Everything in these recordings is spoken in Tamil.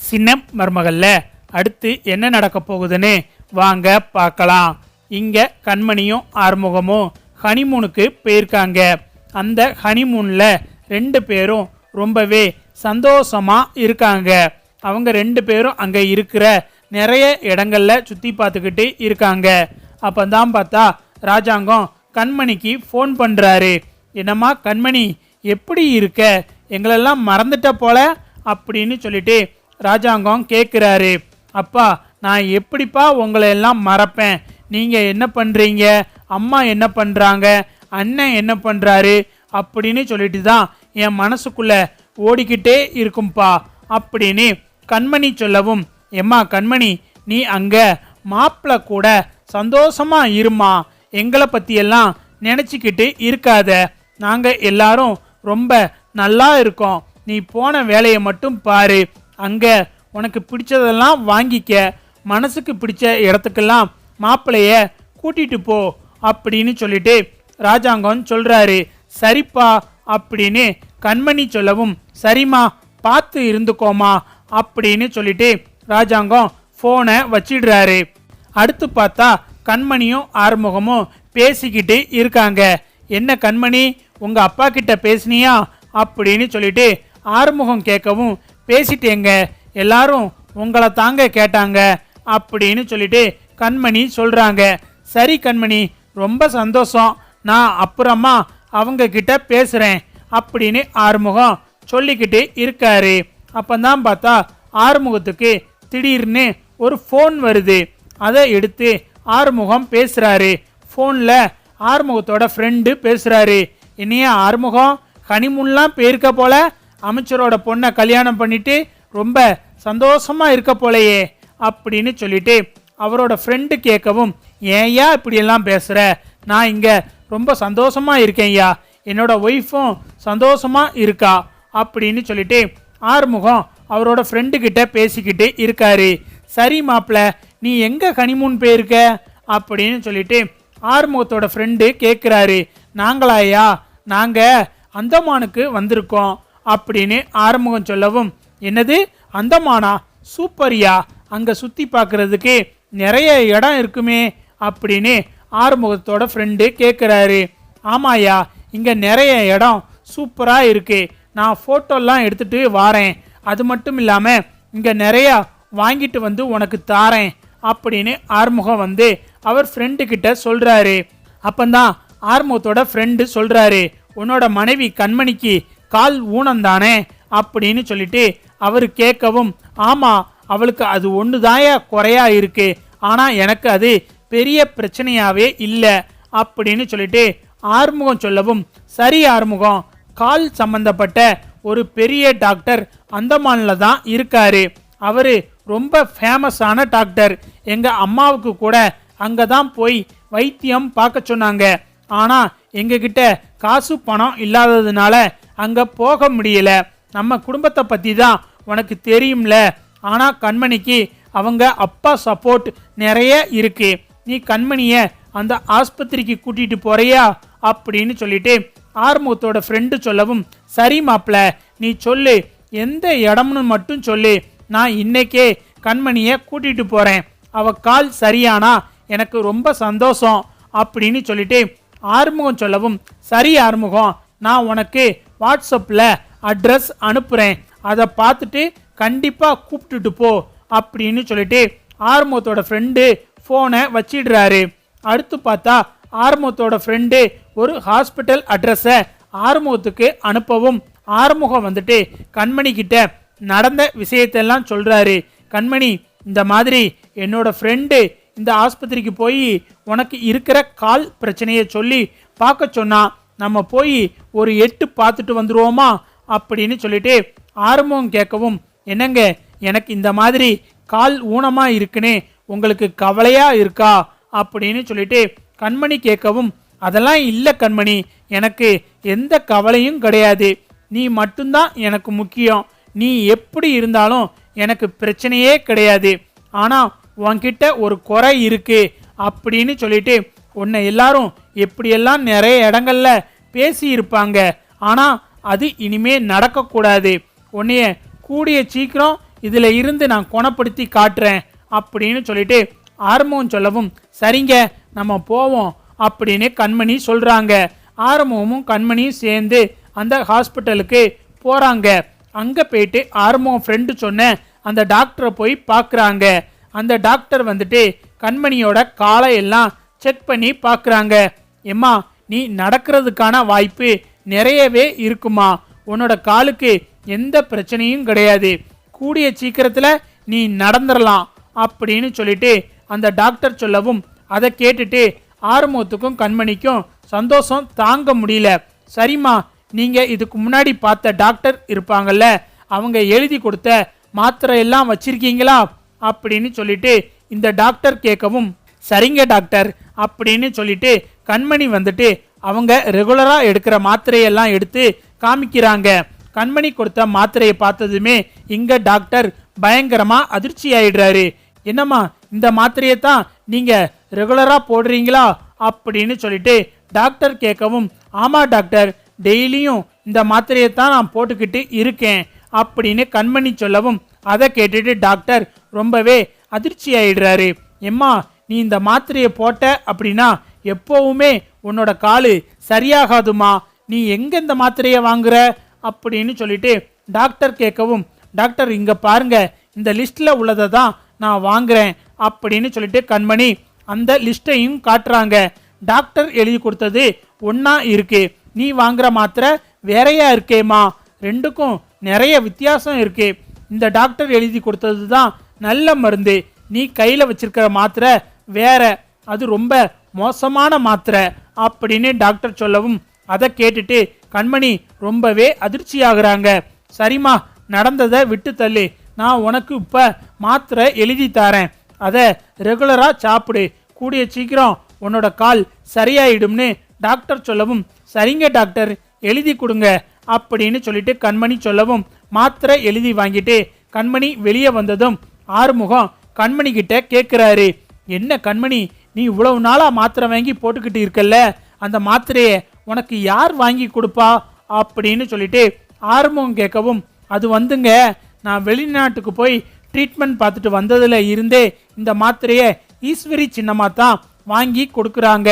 சின்ன மருமகளில். அடுத்து என்ன நடக்க போகுதுன்னு வாங்க பார்க்கலாம். இங்கே கண்மணியும் ஆறுமுகமும் ஹனிமூனுக்கு போயிருக்காங்க. அந்த ஹனிமூனில் ரெண்டு பேரும் ரொம்பவே சந்தோஷமாக இருக்காங்க. அவங்க ரெண்டு பேரும் அங்கே இருக்கிற நிறைய இடங்களில் சுற்றி பார்த்துக்கிட்டு இருக்காங்க. அப்போ தான் பார்த்தா ராஜாங்கம் கண்மணிக்கு ஃபோன் பண்ணுறாரு என்னம்மா கண்மணி எப்படி இருக்க? எங்களெல்லாம் மறந்துட்ட போல? அப்படின்னு சொல்லிட்டு ராஜாங்கம் கேட்குறாரு அப்பா நான் எப்படிப்பா உங்களை எல்லாம் மறப்பேன்? நீங்கள் என்ன பண்ணுறீங்க அம்மா என்ன பண்ணுறாங்க அண்ணன் என்ன பண்ணுறாரு அப்படின்னு சொல்லிட்டு தான் என் மனசுக்குள்ளே ஓடிக்கிட்டே இருக்கும்பா அப்படின்னு கண்மணி சொல்லவும் எம்மா கண்மணி நீ அங்கே மாப்பிள்ள கூட சந்தோஷமா இருமா எங்களை பற்றியெல்லாம் நினச்சிக்கிட்டு இருக்காத. நாங்கள் எல்லாரும் ரொம்ப நல்லா இருக்கோம். நீ போன வேலையை மட்டும் பாரு. அங்கே உனக்கு பிடிச்சதெல்லாம் வாங்கிக்க மனசுக்கு பிடிச்ச இடத்துக்கெல்லாம் மாப்பிளைய கூட்டிட்டு போ அப்படின்னு சொல்லிட்டு ராஜாங்கம் சொல்கிறாரு சரிப்பா அப்படின்னு கண்மணி சொல்லவும் சரிம்மா பார்த்து இருந்துக்கோமா அப்படின்னு சொல்லிட்டு ராஜாங்கம் ஃபோனை வச்சிடுறாரு. அடுத்து பார்த்தா கண்மணியும் ஆறுமுகமும் பேசிக்கிட்டு இருக்காங்க. என்ன கண்மணி உங்கள் அப்பா கிட்ட பேசுனியா? அப்படின்னு சொல்லிட்டு ஆறுமுகம் கேட்கவும் பேசிட்டேங்க எல்லாரும் உங்களை தாங்க கேட்டாங்க அப்படின்னு சொல்லிட்டு கண்மணி சொல்கிறாங்க சரி கண்மணி ரொம்ப சந்தோஷம். நான் அப்புறமா அவங்க கிட்ட பேசுகிறேன் அப்படின்னு ஆறுமுகம் சொல்லிக்கிட்டு இருக்காரு. அப்போதான் பார்த்தா ஆறுமுகத்துக்கு திடீர்னு ஒரு ஃபோன் வருது. அதை எடுத்து ஆறுமுகம் பேசுகிறாரு ஃபோனில் ஆறுமுகத்தோட ஃப்ரெண்டு பேசுகிறாரு இனியே ஆறுமுகம் ஹனிமூன்லாம் போயிருக்க போல? அமைச்சரோட பொண்ணை கல்யாணம் பண்ணிட்டு ரொம்ப சந்தோஷமா இருக்க போலையே அப்படின்னு சொல்லிட்டு அவரோட ஃப்ரெண்டு கேட்கவும் ஏன்யா இப்படியெல்லாம் பேசுகிற நான் இங்கே ரொம்ப சந்தோஷமா இருக்கேன்யா. என்னோட ஒய்ஃபும் சந்தோஷமாக இருக்கா? அப்படின்னு சொல்லிட்டு ஆறுமுகம் அவரோட ஃப்ரெண்டுக்கிட்ட பேசிக்கிட்டு இருக்காரு. சரி மாப்பிள நீ எங்கே கனிமூன் போயிருக்க? அப்படின்னு சொல்லிட்டு ஆறுமுகத்தோட ஃப்ரெண்டு கேட்குறாரு நாங்களாயா நாங்கள் அந்தமானுக்கு வந்திருக்கோம். அப்படின்னு ஆறுமுகம் சொல்லவும் என்னது? அந்தமானா சூப்பர்யா? அங்கே சுற்றி பார்க்குறதுக்கு நிறைய இடம் இருக்குமே அப்படின்னு ஆறுமுகத்தோட ஃப்ரெண்டு கேட்குறாரு ஆமாயா இங்கே நிறைய இடம் சூப்பராக இருக்குது நான் ஃபோட்டோலாம் எடுத்துகிட்டு வாரேன். அது மட்டும் இல்லாமல் இங்கே நிறையா வாங்கிட்டு வந்து உனக்கு தாரேன் அப்படின்னு ஆறுமுகம் வந்து அவர் ஃப்ரெண்டுக்கிட்ட சொல்கிறாரு அப்போந்தான் ஆறுமுகத்தோட ஃப்ரெண்டு சொல்கிறாரு உன்னோட மனைவி கண்மணிக்கு கால் ஊனந்தானே அப்படின்னு சொல்லிட்டு அவர் கேட்கவும் ஆமா அவளுக்கு அது ஒண்ணுதாயா குறையா இருக்கு. ஆனால் எனக்கு அது பெரிய பிரச்சனையாகவே இல்லை. அப்படின்னு சொல்லிட்டு ஆறுமுகம் சொல்லவும் சரி ஆறுமுகம் கால் சம்பந்தப்பட்ட ஒரு பெரிய டாக்டர் அந்தமானில் தான் இருக்காரு. அவர் ரொம்ப ஃபேமஸான டாக்டர். எங்கள் அம்மாவுக்கு கூட அங்கே தான் போய் வைத்தியம் பார்க்க சொன்னாங்க. ஆனால் எங்ககிட்ட காசு பணம் இல்லாததுனால அங்கே போக முடியல. நம்ம குடும்பத்தை பற்றி தான் உனக்கு தெரியும்ல. ஆனால் கண்மணிக்கு அவங்க அப்பா சப்போர்ட் நிறைய இருக்கு. நீ கண்மணியை அந்த ஆஸ்பத்திரிக்கு கூட்டிகிட்டு போறியா? அப்படின்னு சொல்லிட்டு ஆறுமுகத்தோட ஃப்ரெண்டு சொல்லவும் சரி மாப்ள நீ சொல்லு. எந்த இடம்னு மட்டும் சொல்லு. நான் இன்னைக்கே கண்மணியை கூட்டிகிட்டு போகிறேன் அவ கால் சரியானா? எனக்கு ரொம்ப சந்தோஷம். அப்படின்னு சொல்லிட்டு ஆறுமுகம் சொல்லவும் சரி ஆறுமுகம் நான் உனக்கு வாட்ஸ்அப்பில் அட்ரஸ் அனுப்புகிறேன் அதை பார்த்துட்டு கண்டிப்பாக கூப்பிட்டுட்டு போ அப்படின்னு சொல்லிட்டு ஆறுமுகத்தோட ஃப்ரெண்டு ஃபோனை வச்சிடுறாரு. அடுத்து பார்த்தா ஆறுமுகத்தோட ஃப்ரெண்டு ஒரு ஹாஸ்பிட்டல் அட்ரஸை ஆறுமுகத்துக்கு அனுப்பவும் ஆறுமுகம் வந்துட்டு கண்மணி கிட்ட நடந்த விஷயத்தெல்லாம் சொல்கிறாரு கண்மணி இந்த மாதிரி என்னோட ஃப்ரெண்டு இந்த ஆஸ்பத்திரிக்கு போய் உனக்கு இருக்கிற கால் பிரச்சனையை சொல்லி பார்க்க சொன்னான் நம்ம போய் ஒரு எட்டு பார்த்துட்டு வந்துருவோமா அப்படின்னு சொல்லிட்டு ஆரம்பம் கேட்கவும் என்னங்க எனக்கு இந்த மாதிரி கால் ஊனமாக இருக்குன்னு உங்களுக்கு கவலையா இருக்கா? அப்படின்னு சொல்லிட்டு கண்மணி கேட்கவும் அதெல்லாம் இல்லை கண்மணி எனக்கு எந்த கவலையும் கிடையாது. நீ மட்டும்தான் எனக்கு முக்கியம். நீ எப்படி இருந்தாலும் எனக்கு பிரச்சனையே கிடையாது. ஆனால் உன்கிட்ட ஒரு குறை இருக்கு அப்படின்னு சொல்லிட்டு உன்னை எல்லாரும் எப்படியெல்லாம் நிறைய இடங்கள்ல பேசி இருப்பாங்க அது இனிமே நடக்கக்கூடாது. உன்னைய கூடிய சீக்கிரம் இதில் இருந்து நான் குணப்படுத்தி காட்டுறேன் அப்படின்னு சொல்லிட்டு ஆரம்பம் சொல்லவும் சரிங்க நம்ம போவோம் அப்படின்னு கண்மணி சொல்கிறாங்க ஆரம்பமும் கண்மணியும் சேர்ந்து அந்த ஹாஸ்பிட்டலுக்கு போகிறாங்க அங்கே போயிட்டு ஆரம்பம் ஃப்ரெண்டு சொன்ன அந்த டாக்டரை போய் பார்க்குறாங்க அந்த டாக்டர் வந்துட்டு கண்மணியோட காலை எல்லாம் செக் பண்ணி பார்க்குறாங்க எம்மா நீ நடக்கிறதுக்கான வாய்ப்பு நிறையவே இருக்குமா? உன்னோட காலுக்கு எந்த பிரச்சனையும் கிடையாது. கூடிய சீக்கிரத்தில் நீ நடந்துடலாம் அப்படின்னு சொல்லிட்டு அந்த டாக்டர் சொல்லவும் அதை கேட்டுட்டு ஆறுமுகத்துக்கும் கண்மணிக்கும் சந்தோஷம் தாங்க முடியல. சரிம்மா நீங்கள் இதுக்கு முன்னாடி பார்த்த டாக்டர் இருப்பாங்கல்ல அவங்க எழுதி கொடுத்த மாத்திரையெல்லாம் வச்சிருக்கீங்களா? அப்படின்னு சொல்லிட்டு இந்த டாக்டர் கேட்கவும் சரிங்க டாக்டர் அப்படின்னு சொல்லிட்டு கண்மணி வந்துட்டு அவங்க ரெகுலராக எடுக்கிற மாத்திரையெல்லாம் எடுத்து காமிக்கிறாங்க. கண்மணி கொடுத்த மாத்திரையை பார்த்ததுமே இங்கே டாக்டர் பயங்கரமாக அதிர்ச்சி ஆயிடுறாரு. என்னம்மா இந்த மாத்திரையை தான் நீங்கள் ரெகுலராக போடுறீங்களா? அப்படின்னு சொல்லிட்டு டாக்டர் கேட்கவும் ஆமாம் டாக்டர் டெய்லியும் இந்த மாத்திரையை தான் நான் போட்டுக்கிட்டு இருக்கேன். அப்படின்னு கண்மணி சொல்லவும் அதை கேட்டுட்டு டாக்டர் ரொம்பவே அதிர்ச்சி ஆயிடுறாரு. எம்மா நீ இந்த மாத்திரையை போட்ட அப்படின்னா எப்போவுமே உன்னோட காலு சரியாகாதுமா. நீ எங்க இந்த மாத்திரையை வாங்குற? அப்படின்னு சொல்லிட்டு டாக்டர் கேட்கவும் டாக்டர் இங்க பாருங்க இந்த லிஸ்ட்ல உள்ளதை தான் நான் வாங்குறேன் அப்படின்னு சொல்லிட்டு கண்மணி அந்த லிஸ்ட்டையும் காட்டுறாங்க. டாக்டர் எழுதி கொடுத்தது ஒன்றா இருக்கு. நீ வாங்குற மாத்திரை வேறையா இருக்கேம்மா. ரெண்டுக்கும் நிறைய வித்தியாசம் இருக்கு. இந்த டாக்டர் எழுதி கொடுத்தது தான் நல்ல மருந்து. நீ கையில் வச்சிருக்கிற மாத்திரை வேற. அது ரொம்ப மோசமான மாத்திரை அப்படின்னு டாக்டர் சொல்லவும் அதை கேட்டுட்டு கண்மணி ரொம்பவே அதிர்ச்சியாகிறாங்க. சரிம்மா நடந்ததை விட்டு தள்ளு. நான் உனக்கு இப்போ மாத்திரை எழுதி தரேன். அதை ரெகுலராக சாப்பிடு. கூடிய சீக்கிரம் உன்னோட கால் சரியாயிடும்னு டாக்டர் சொல்லவும் சரிங்க டாக்டர் எழுதி கொடுங்க அப்படின்னு சொல்லிட்டு கண்மணி சொல்லவும் மாத்திரை எழுதி வாங்கிட்டு கண்மணி வெளியே வந்ததும் ஆறுமுகம் கண்மணி கிட்ட கேட்குறாரு என்ன கண்மணி நீ இவ்வளவு நாளாக மாத்திரை வாங்கி போட்டுக்கிட்டு இருக்கல்ல? அந்த மாத்திரையை உனக்கு யார் வாங்கி கொடுப்பா? அப்படின்னு சொல்லிட்டு ஆர்வம் கேட்கவும் அது வந்துங்க. நான் வெளிநாட்டுக்கு போய் ட்ரீட்மெண்ட் பார்த்துட்டு வந்ததில் இருந்தே இந்த மாத்திரையை ஈஸ்வரி சின்னமாக தான் வாங்கி கொடுக்குறாங்க.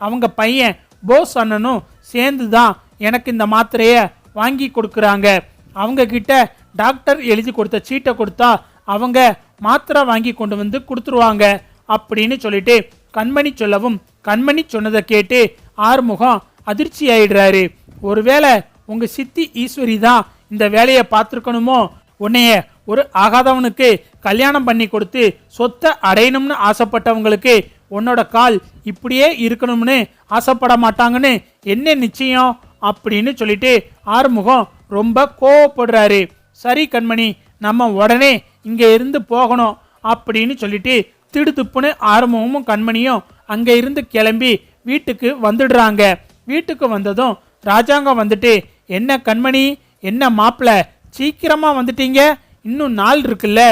அவங்க பையன் போஸ் அண்ணனும் சேர்ந்து தான் எனக்கு இந்த மாத்திரையை வாங்கி கொடுக்குறாங்க. அவங்க கிட்ட டாக்டர் எழுதி கொடுத்த சீட்டை கொடுத்தா அவங்க மாத்திரை வாங்கி கொண்டு வந்து கொடுத்துருவாங்க. அப்படின்னு சொல்லிட்டு கண்மணி சொல்லவும் கண்மணி சொன்னதை கேட்டு ஆறுமுகம் அதிர்ச்சி ஆயிடுறாரு. ஒருவேளை உங்க சித்தி ஈஸ்வரி தான் இந்த வேலையை பார்த்துருக்கணுமோ? உன்னைய ஒரு ஆகாதவனுக்கு கல்யாணம் பண்ணி கொடுத்து சொத்தை அடையணும்னு ஆசைப்பட்டவங்களுக்கு உன்னோட கால் இப்படியே இருக்கணும்னு ஆசைப்பட மாட்டாங்கன்னு என்ன நிச்சயம்? அப்படின்னு சொல்லிட்டு ஆறுமுகம் ரொம்ப கோவப்படுறாரு. சரி கண்மணி நம்ம உடனே இங்கே இருந்து போகணும் அப்படின்னு சொல்லிட்டு திடுதுப்புன்னு ஆறுமுகமும் கண்மணியும் அங்கே இருந்து கிளம்பி வீட்டுக்கு வந்துடுறாங்க. வீட்டுக்கு வந்ததும் ராஜாங்கம் வந்துட்டு என்ன கண்மணி என்ன மாப்பிள சீக்கிரமாக வந்துட்டீங்க? இன்னும் நாள் இருக்குல்ல?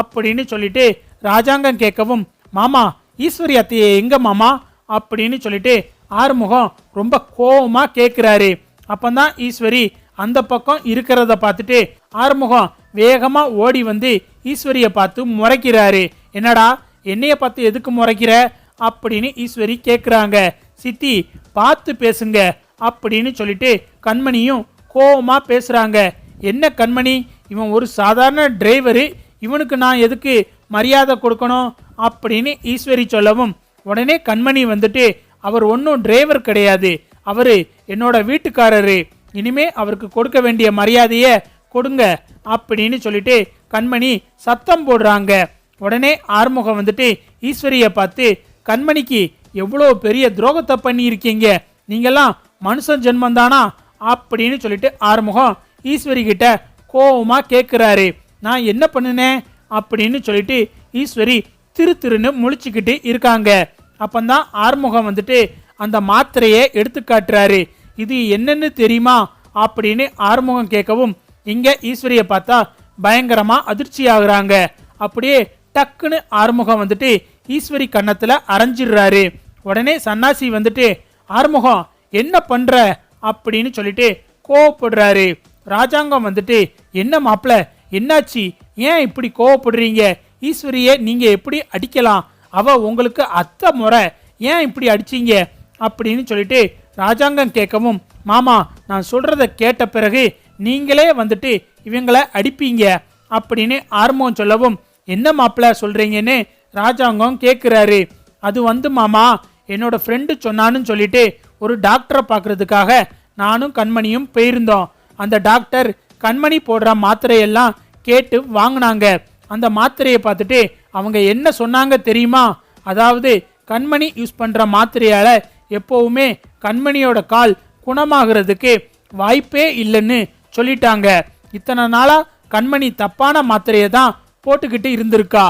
அப்படின்னு சொல்லிட்டு ராஜாங்கம் கேட்கவும் மாமா ஈஸ்வரி அத்தையை எங்க மாமா? அப்படின்னு சொல்லிட்டு ஆறுமுகம் ரொம்ப கோபமாக கேட்குறாரு. அப்பந்தான் ஈஸ்வரி அந்த பக்கம் இருக்கிறத பார்த்துட்டு ஆறுமுகம் வேகமாக ஓடி வந்து ஈஸ்வரியை பார்த்து முறைக்கிறாரு. என்னடா என்னைய பார்த்து எதுக்கு முறைக்கிற? அப்படின்னு ஈஸ்வரி கேட்குறாங்க சித்தி பார்த்து பேசுங்க அப்படின்னு சொல்லிட்டு கண்மணியும் கோபமாக பேசுகிறாங்க என்ன கண்மணி? இவன் ஒரு சாதாரண டிரைவரு இவனுக்கு நான் எதுக்கு மரியாதை கொடுக்கணும்? அப்படின்னு ஈஸ்வரி சொல்லவும் உடனே கண்மணி வந்துட்டு அவர் ஒன்றும் டிரைவர் கிடையாது. அவர் என்னோட வீட்டுக்காரரு. இனிமே அவருக்கு கொடுக்க வேண்டிய மரியாதையை கொடுங்க அப்படின்னு சொல்லிட்டு கண்மணி சத்தம் போடுறாங்க. உடனே ஆறுமுகம் வந்துட்டு ஈஸ்வரியை பார்த்து கண்மணிக்கு எவ்வளோ பெரிய துரோகத்தை பண்ணியிருக்கீங்க? நீங்கள்லாம் மனுஷன் ஜென்மந்தானா அப்படின்னு சொல்லிட்டு ஆறுமுகம் ஈஸ்வரி கிட்ட கோபமாக கேட்குறாரு நான் என்ன பண்ணினேன்? அப்படின்னு சொல்லிட்டு ஈஸ்வரி திரு திருன்னு முழிச்சுக்கிட்டு இருக்காங்க. அப்பந்தான் ஆறுமுகம் வந்துட்டு அந்த மாத்திரையை எடுத்து காட்டுறாரு. இது என்னன்னு தெரியுமா? அப்படின்னு ஆறுமுகம் கேட்கவும் இங்கே ஈஸ்வரியை பார்த்தா பயங்கரமாக அதிர்ச்சி ஆகுறாங்க அப்படியே டக்குன்னு ஆறுமுகம் வந்துட்டு ஈஸ்வரி கன்னத்தில் அரைஞ்சிடுறாரு. உடனே சன்னாசி வந்துட்டு ஆறுமுகம் என்ன பண்ணுற அப்படின்னு சொல்லிட்டு கோவப்படுறாரு. ராஜாங்கம் வந்துட்டு என்ன மாப்பிள என்னாச்சு? ஏன் இப்படி கோவப்படுறீங்க? ஈஸ்வரியை நீங்கள் எப்படி அடிக்கலாம்? அவ உங்களுக்கு அத்தை முறை ஏன் இப்படி அடிச்சீங்க? அப்படின்னு சொல்லிட்டு ராஜாங்கம் கேட்கவும் மாமா நான் சொல்கிறத கேட்ட பிறகு நீங்களே வந்துட்டு இவங்களை அடிப்பீங்க. அப்படின்னு ஆர்மோன் சொல்லவும் என்ன மாப்பிள்ள சொல்கிறீங்கன்னு ராஜாங்கம் கேட்குறாரு அது வந்து மாமா என்னோட ஃப்ரெண்டு சொன்னான்னு சொல்லிட்டு ஒரு டாக்டரை பார்க்குறதுக்காக நானும் கண்மணியும் போயிருந்தோம். அந்த டாக்டர் கண்மணி போடுற மாத்திரையெல்லாம் கேட்டு வாங்கினாங்க. அந்த மாத்திரையை பார்த்துட்டு அவங்க என்ன சொன்னாங்க தெரியுமா? அதாவது கண்மணி யூஸ் பண்ணுற மாத்திரையால் எப்போவுமே கண்மணியோட கால் குணமாகிறதுக்கு வாய்ப்பே இல்லைன்னு சொல்லிட்டாங்க. இத்தனை நாளாக கண்மணி தப்பான மாத்திரையை தான் போட்டுக்கிட்டு இருந்திருக்கா?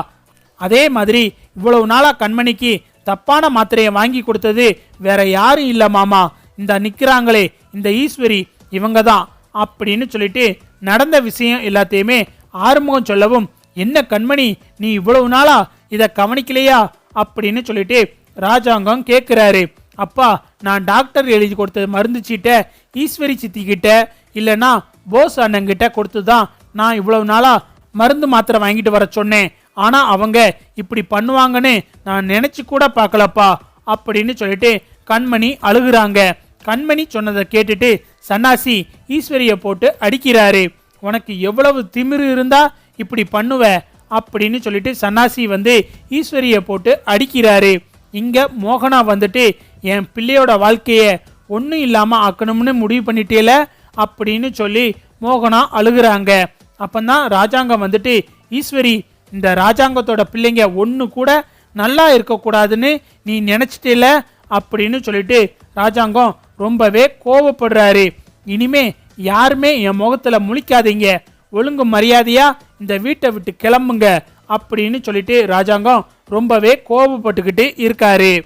அதே மாதிரி இவ்வளவு நாளா கண்மணிக்கு தப்பான மாத்திரையை வாங்கி கொடுத்தது வேற யாரும் இல்ல மாமா. இந்த நிக்கிறாங்களே இந்த ஈஸ்வரி இவங்க தான் அப்படின்னு சொல்லிட்டு நடந்த விஷயம் எல்லாத்தையுமே ஆறுமுகம் சொல்லவும் என்ன கண்மணி நீ இவ்வளவு நாளா இதை கவனிக்கலையா? அப்படின்னு சொல்லிட்டு ராஜாங்கம் கேட்குறாரு அப்பா நான் டாக்டர் எழுதி கொடுத்த மருந்து சீட்டை ஈஸ்வரி சித்தி கிட்ட இல்லைன்னா போஸ் அண்ணங்கிட்ட கொடுத்து தான் நான் இவ்வளவு நாளாக மருந்து மாத்திரை வாங்கிட்டு வர சொன்னேன். ஆனா அவங்க இப்படி பண்ணுவாங்கன்னு நான் நினைச்சு கூட பார்க்கலப்பா அப்படின்னு சொல்லிட்டு கண்மணி அழுகுறாங்க. கண்மணி சொன்னதை கேட்டுட்டு சன்னாசி ஈஸ்வரியை போட்டு அடிக்கிறாரு. உனக்கு எவ்வளவு திமிரு இருந்தா இப்படி பண்ணுவ அப்படின்னு சொல்லிட்டு சன்னாசி வந்து ஈஸ்வரியை போட்டு அடிக்கிறாரு. இங்க மோகனா வந்துட்டு என் பிள்ளையோட வாழ்க்கையை ஒன்றும் இல்லாமல் ஆக்கணும்னு முடிவு பண்ணிட்டேல? அப்படின்னு சொல்லி மோகனா அழுகிறாங்க. அப்பந்தான் ராஜாங்கம் வந்துட்டு ஈஸ்வரி இந்த ராஜாங்கத்தோட பிள்ளைங்க ஒன்று கூட நல்லா இருக்கக்கூடாதுன்னு நீ நினைச்சிட்டேல அப்படின்னு சொல்லிட்டு ராஜாங்கம் ரொம்பவே கோவப்படுறாரு. இனிமே யாருமே என் முகத்தில் முழிக்காதீங்க. ஒழுங்கு மரியாதையா இந்த வீட்டை விட்டு கிளம்புங்க. அப்படின்னு சொல்லிட்டு ராஜாங்கம் ரொம்பவே கோபப்பட்டுக்கிட்டு இருக்காரு.